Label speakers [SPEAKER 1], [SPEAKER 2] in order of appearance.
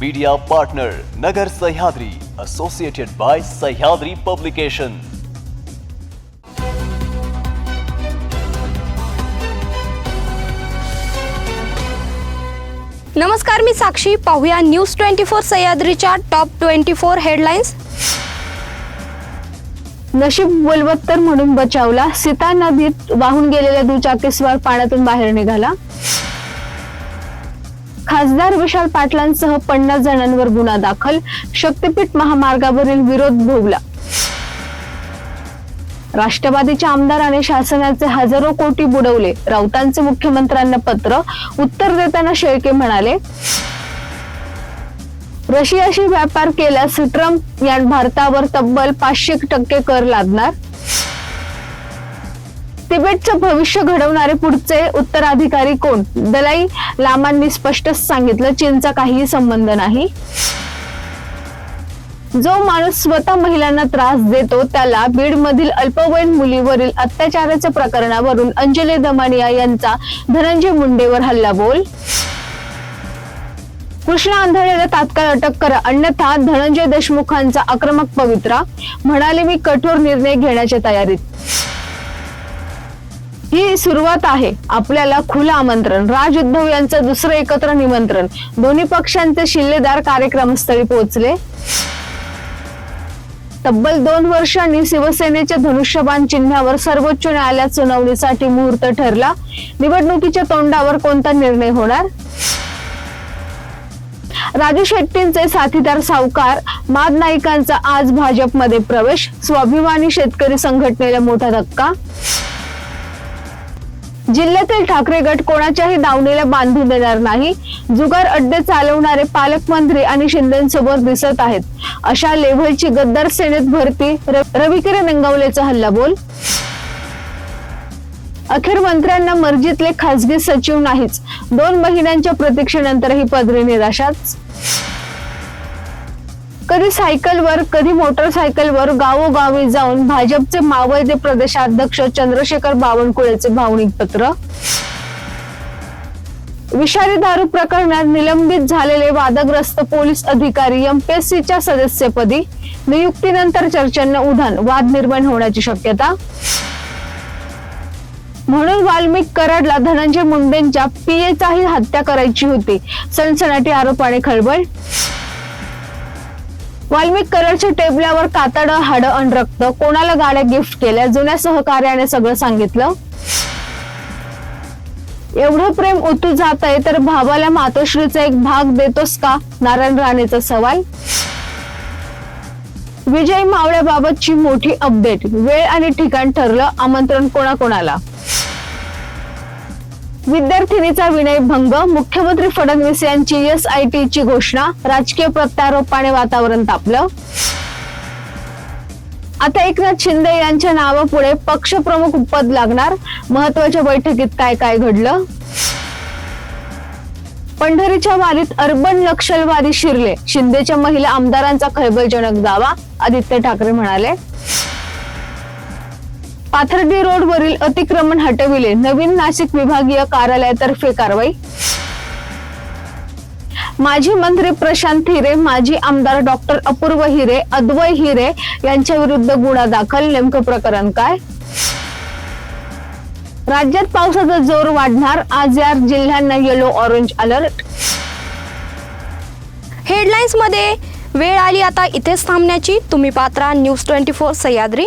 [SPEAKER 1] Media partner Nagar Sahyadri associated by Sahyadri publication
[SPEAKER 2] नमस्कार मी साक्षी. पाहूया न्यूज ट्वेंटी फोर सह्याद्रीच्या टॉप ट्वेंटी फोर हेडलाईन्स नशीब बलवत्तर म्हणून बचावला. सीता नदीत वाहून गेलेल्या दुचाकीस्वार पाण्यातून बाहेर निघाला. खासदार विशाल पाटलांसह पन्नास जणांवर गुन्हा दाखल. शक्तीपीठ महामार्गावरील विरोध भोवला राष्ट्रवादीच्या आमदाराने शासनाचे हजारो कोटी बुडवले. राऊतांचे मुख्यमंत्र्यांना पत्र उत्तर देताना शेळके म्हणाले. रशियाशी व्यापार केल्यास ट्रम्प या भारतावर तब्बल पाचशे टक्के कर लादणार. तिबेटचं भविष्य घडवणारे पुढचे उत्तराधिकारी कोण? दलाई लामांनी स्पष्ट सांगितलं चीनचा काहीही संबंध नाही. जो माणूस स्वतः महिलांना त्रास देतो त्याला बीड मधील अल्पवयीन मुलीवरील अत्याचाराच्या प्रकरणावरून अंजली दमानिया यांचा धनंजय मुंडेवर हल्ला बोल कृष्णा आंधळेला तात्काळ अटक करा अन्यथा धनंजय देशमुखांचा आक्रमक पवित्रा. म्हणाले मी कठोर निर्णय घेण्याच्या तयारीत. ही सुरुवात आहे. आपल्याला खुलं आमंत्रण राज उद्धव यांचं दुसरं एकत्र निमंत्रण. दोन्ही पक्षांचे शिल्लेदार कार्यक्रमस्थळी पोहोचले. तब्बल दोन वर्षांनी शिवसेनेच्या धनुष्यबाण चिन्हावर सर्वोच्च न्यायालयात सुनावणीसाठी मुहूर्त ठरला. निवडणुकीच्या तोंडावर कोणता निर्णय होणार? राजू शेट्टींचे साथीदार सावकार माद नाईकांचा आज भाजपमध्ये प्रवेश. स्वाभिमानी शेतकरी संघटनेला मोठा धक्का. जिल्ह्यातील ठाकरे गट कोणाच्याही दावणीला बांधू देणार नाही. जुगार अड्डे चालवणारे पालकमंत्री आणि शिंदेसोबत दिसत आहेत. अशा लेव्हलची गद्दार सेनेत भरती र- रविकिरण निंगवलेचा हल्ला बोल. अखेर मंत्र्यांना मर्जीतले खासगी सचिव नाहीच. दोन महिन्यांच्या प्रतीक्षेनंतरही पदरी निराशाच. कधी सायकलवर कधी मोटरसायकलवर गावोगावी जाऊन भाजपचे मावळते प्रदेशाध्यक्ष चंद्रशेखर बावनकुळेचे भावनिक पत्र? विषारी दारू प्रकरणात निलंबित झालेले वादग्रस्त पोलीस अधिकारी एमपीएससीच्या सदस्यपदी नियुक्तीनंतर चर्चांना उधाण वाद निर्माण होण्याची शक्यता? म्हणून वाल्मिक कराडला धनंजय मुंडेंच्या पीएचाही हत्या करायची होती सनसनाटी आरोपाने खळबळ? वाल्मिक करडच्या टेबल्यावर कातड हाड अन रक्त. कोणाला गाड्या गिफ्ट केल्या? जुन्या सहकार्याने सगळं सांगितलं. एवढं प्रेम ओतू जात आहे तर भावाला मातोश्रीचा एक भाग देतोस का? नारायण राणेचा सवाल. विजय मावळ्याबाबतची मोठी अपडेट वेळ आणि ठिकाण ठरलं. आमंत्रण कोणाकोणाला? विद्यार्थिनीचा विनय भंग मुख्यमंत्री फडणवीस यांची एस आय टी ची घोषणा राजकीय प्रत्यारोपाने वातावरण तापलं. आता एकनाथ शिंदे यांच्या नावापुढे पक्षप्रमुख पद लागणार. महत्त्वाच्या बैठकीत काय काय घडलं? पंढरीच्या वारीत अर्बन नक्षलवादी शिरले. शिंदेच्या महिला आमदारांचा खळबळजनक दावा आदित्य ठाकरे म्हणाले. पाथर्डी रोड वरील अतिक्रमण हटविले. नवीन नाशिक विभागीय कार्यालयातर्फे कारवाई. माजी मंत्री प्रशांत हिरे माजी आमदार डॉक्टर अपूर्व हिरे अद्वय हिरे यांच्या विरुद्ध गुन्हा दाखल. नेमकं प्रकरण काय? राज्यात पावसाचा जोर वाढणार. आज या जिल्ह्यांना येलो ऑरेंज अलर्ट हेडलाईन्समध्ये वेळ आली आता इथेच थांबण्याची. तुम्ही Patra news twenty four Sahyadri.